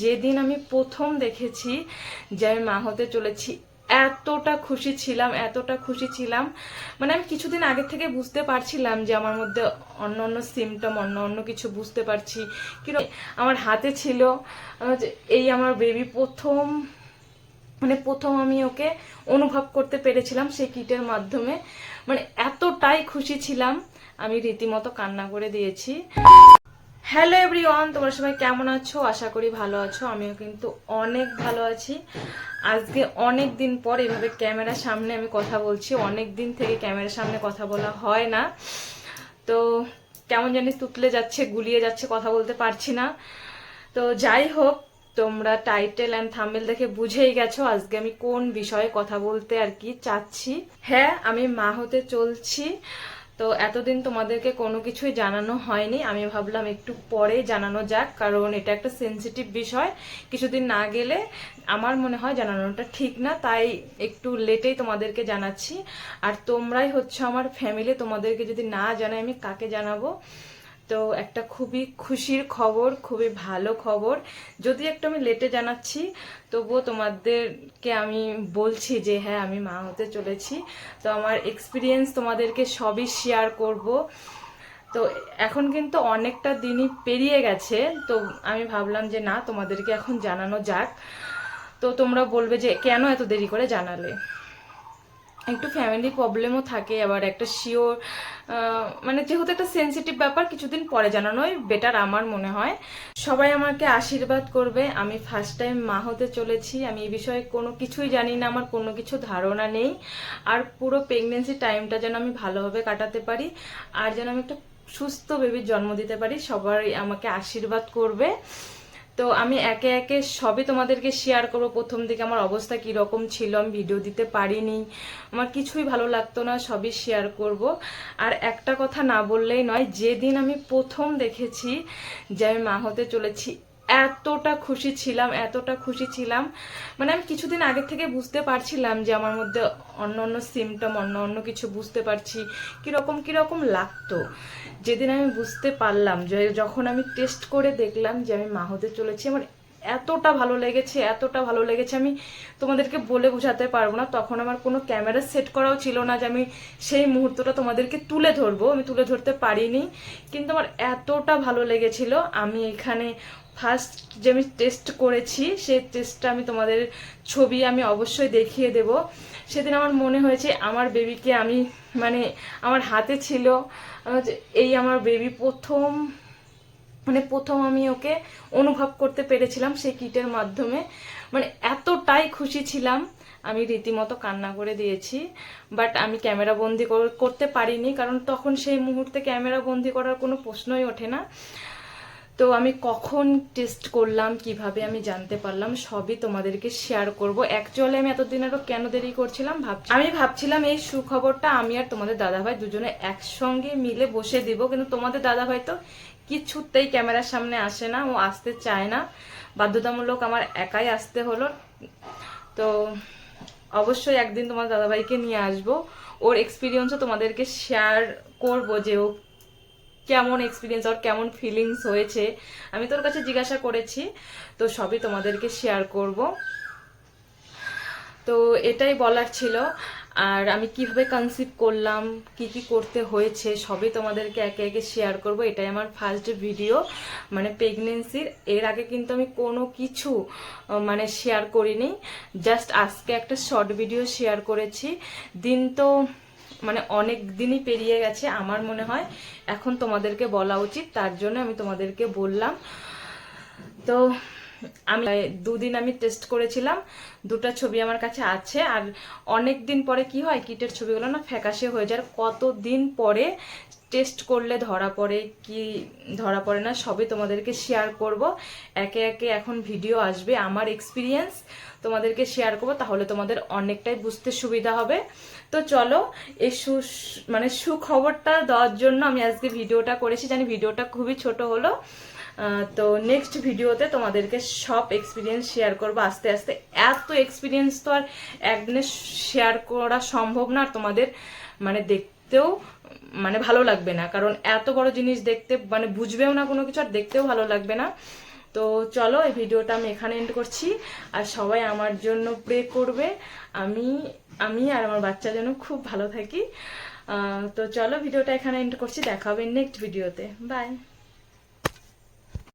যেদিন আমি প্রথম দেখেছি যে আমি মা হতে চলেছি, এতটা খুশি ছিলাম, এতটা খুশি ছিলাম। মানে আমি কিছুদিন আগে থেকে বুঝতে পারছিলাম যে আমার মধ্যে অন্য অন্য সিমটম অন্য অন্য কিছু বুঝতে পারছি। কিন্তু আমার হাতে ছিল এই আমার বেবি প্রথম মানে প্রথম আমি ওকে অনুভব করতে পেরেছিলাম সেই কিটের মাধ্যমে। মানে এতটাই খুশি ছিলাম, আমি রীতিমতো কান্না করে দিয়েছি। হ্যালো এভরিওয়ান তোমরা সবাই কেমন আছো? আশা করি ভালো আছো। আমিও কিন্তু অনেক ভালো আছি। আজকে অনেক দিন পর এভাবে ক্যামেরার সামনে আমি কথা বলছি। অনেক দিন থেকে ক্যামেরার সামনে কথা বলা হয় না। তো কেমন জানি তুতলে যাচ্ছে, গুলিয়ে যাচ্ছে, কথা বলতে পারছি না। তো যাই হোক, তোমরা টাইটেল অ্যান্ড থাম্বেল দেখে বুঝেই গেছো আজকে আমি কোন বিষয়ে কথা বলতে আর কি চাচ্ছি। হ্যাঁ আমি মা হতে চলছি। তো এতদিন তোমাদেরকে কোনো কিছুই জানানো হয়নি। আমি ভাবলাম একটু পরে জানানো যাক, কারণ এটা একটা সেন্সিটিভ বিষয়। কিছুদিন না গেলে আমার মনে হয় জানানোটা ঠিক না, তাই একটু লেটেই তোমাদেরকে জানাচ্ছি। আর তোমরাই হচ্ছে আমার ফ্যামিলি তোমাদেরকে যদি না জানাই আমি কাকে জানাব? তো একটা খুবই খুশির খবর, খুবই ভালো খবর। যদি একটু আমি লেটে জানাচ্ছি, তবুও তোমাদেরকে আমি বলছি যে হ্যাঁ আমি মা হতে চলেছি। তো আমার এক্সপিরিয়েন্স তোমাদেরকে সবই শেয়ার করব। তো এখন কিন্তু অনেকটা দিনই পেরিয়ে গেছে, তো আমি ভাবলাম যে, না, তোমাদেরকে এখন জানানো যাক। তো তোমরা বলবে যে, কেন এত দেরি করে জানালে? একটু ফ্যামিলি প্রবলেমও থাকে, আবার একটা শিওর মানে যেহেতু একটা সেনসিটিভ ব্যাপার, কিছুদিন পরে জানানোই বেটার আমার মনে হয়। সবাই আমাকে আশীর্বাদ করবে, আমি ফার্স্ট টাইম মা হতে চলেছি, আমি এই বিষয়ে কোনো কিছুই জানি না, আমার কোনো কিছু ধারণা নেই। আর পুরো প্রেগনেন্সি টাইমটা যেন আমি ভালোভাবে কাটাতে পারি, আর যেন আমি একটা সুস্থ বেবির জন্ম দিতে পারি, সবাই আমাকে আশীর্বাদ করবে। তো আমি একে একে সবই তোমাদেরকে শেয়ার করব। প্রথম দিকে আমার অবস্থা কীরকম ছিল, আমি ভিডিও দিতে পারিনি। আমার কিছুই ভালো লাগতো না, সবই শেয়ার করব। আর একটা কথা না বললেই নয়, যেদিন আমি প্রথম দেখেছি যে আমি মা হতে চলেছি এতটা খুশি ছিলাম, এতটা খুশি ছিলাম। মানে আমি কিছুদিন আগে থেকে বুঝতে পারছিলাম যে আমার মধ্যে অন্য অন্য সিমটম অন্য অন্য কিছু বুঝতে পারছি, কীরকম কীরকম লাগতো। যেদিন আমি বুঝতে পারলাম যে যখন আমি টেস্ট করে দেখলাম যে আমি মা হতে চলেছি, আমার এতটা ভালো লেগেছে, এতটা ভালো লেগেছে, আমি তোমাদেরকে বলে বোঝাতে পারব না, তখন আমার কোনো ক্যামেরা সেট করাও ছিল না যে আমি সেই মুহূর্তটা তোমাদেরকে তুলে ধরবো। আমি তুলে ধরতে পারিনি, কিন্তু আমার এতটা ভালো লেগেছিল। আমি এখানে ফার্স্ট যে আমি টেস্ট করেছি, সেই টেস্টটা আমি তোমাদের ছবি আমি অবশ্যই দেখিয়ে দেব। সেদিন আমার মনে হয়েছে, আমার বেবিকে আমি মানে আমার হাতে ছিল এই আমার বেবি প্রথম মানে প্রথম আমি ওকে অনুভব করতে পেরেছিলাম সেই কিটের মাধ্যমে। মানে এতটাই খুশি ছিলাম, আমি রীতিমতো কান্না করে দিয়েছি বাট আমি ক্যামেরা বন্দি করতে পারিনি, কারণ তখন সেই মুহূর্তে ক্যামেরা বন্দি করার কোনো প্রশ্নই ওঠে না। তো আমি কখন টেস্ট করলাম, কীভাবে আমি জানতে পারলাম, সবই তোমাদেরকে শেয়ার করব। অ্যাকচুয়ালি আমি এতদিন আরও কেন দেরি করছিলাম ভাব আমি ভাবছিলাম এই সুখবরটা আমি আর তোমাদের দাদাভাই দুজনে একসঙ্গে মিলে বসে দিব, কিন্তু তোমাদের দাদাভাই তো কিছুতেই ক্যামেরার সামনে আসে না, ও আসতে চায় না। বাধ্যতামূলক আমার একাই আসতে হলো। তো অবশ্যই একদিন তোমার দাদাভাইকে নিয়ে আসব। ওর এক্সপিরিয়েন্সও তোমাদেরকে শেয়ার করব যে ও কেমন এক্সপিরিয়েন্স ওর কেমন ফিলিংস হয়েছে, আমি তোর কাছে জিজ্ঞাসা করেছি, তো সবই তোমাদেরকে শেয়ার করব। তো এটাই বলার ছিল, আর আমি কীভাবে কনসিভ করলাম, কি কি করতে হয়েছে, সবই তোমাদেরকে একে একে শেয়ার করব। এটাই আমার ফার্স্ট ভিডিও মানে প্রেগনেন্সির এর আগে কিন্তু আমি কোনো কিছু মানে শেয়ার করিনি। জাস্ট আজকে একটা শর্ট ভিডিও শেয়ার করেছি। দিন তো মানে অনেক দিনই পেরিয়ে গেছে আমার মনে হয়। এখন তোমাদেরকে বলা উচিত, তার জন্য আমি তোমাদেরকে বললাম। তো আমি দুদিন আমি টেস্ট করেছিলাম, দুটো ছবি আমার কাছে আছে, আর অনেক দিন পরে কি হয়, কিটের ছবিগুলো না ফ্যাকাশে হয়ে যায় কত দিন পরে টেস্ট করলে ধরা পড়ে, কি ধরা পড়ে না, সবই তোমাদেরকে শেয়ার করব। একে একে এখন ভিডিও আসবে, আমার এক্সপিরিয়েন্স তোমাদেরকে শেয়ার করব, তাহলে তোমাদের অনেকটাই বুঝতে সুবিধা হবে। তো চলো, এই সু মানে সুখবরটা দেওয়ার জন্য আমি আজকে ভিডিওটা করেছি, জানি ভিডিওটা খুবই ছোট হলো। তো নেক্সট ভিডিওতে তোমাদেরকে সব এক্সপিরিয়েন্স শেয়ার করব। আস্তে আস্তে এত এক্সপিরিয়েন্স তো আর একদিনে শেয়ার করা সম্ভব না, আর তোমাদের মানে দেখতেও মানে ভালো লাগবে না। কারণ এত বড় জিনিস দেখতে মানে বুঝবেও না কোনো কিছু, আর দেখতেও ভালো লাগবে না। তো চলো, এই ভিডিওটা আমি এখানে এন্ড করছি। আর সবাই আমার জন্য প্রে করবে। আমি আমি আর আমার বাচ্চা যেন খুব ভালো থাকি। তো চলো ভিডিওটা এখানে এন্ড করছি। দেখা হবে নেক্সট ভিডিওতে বাই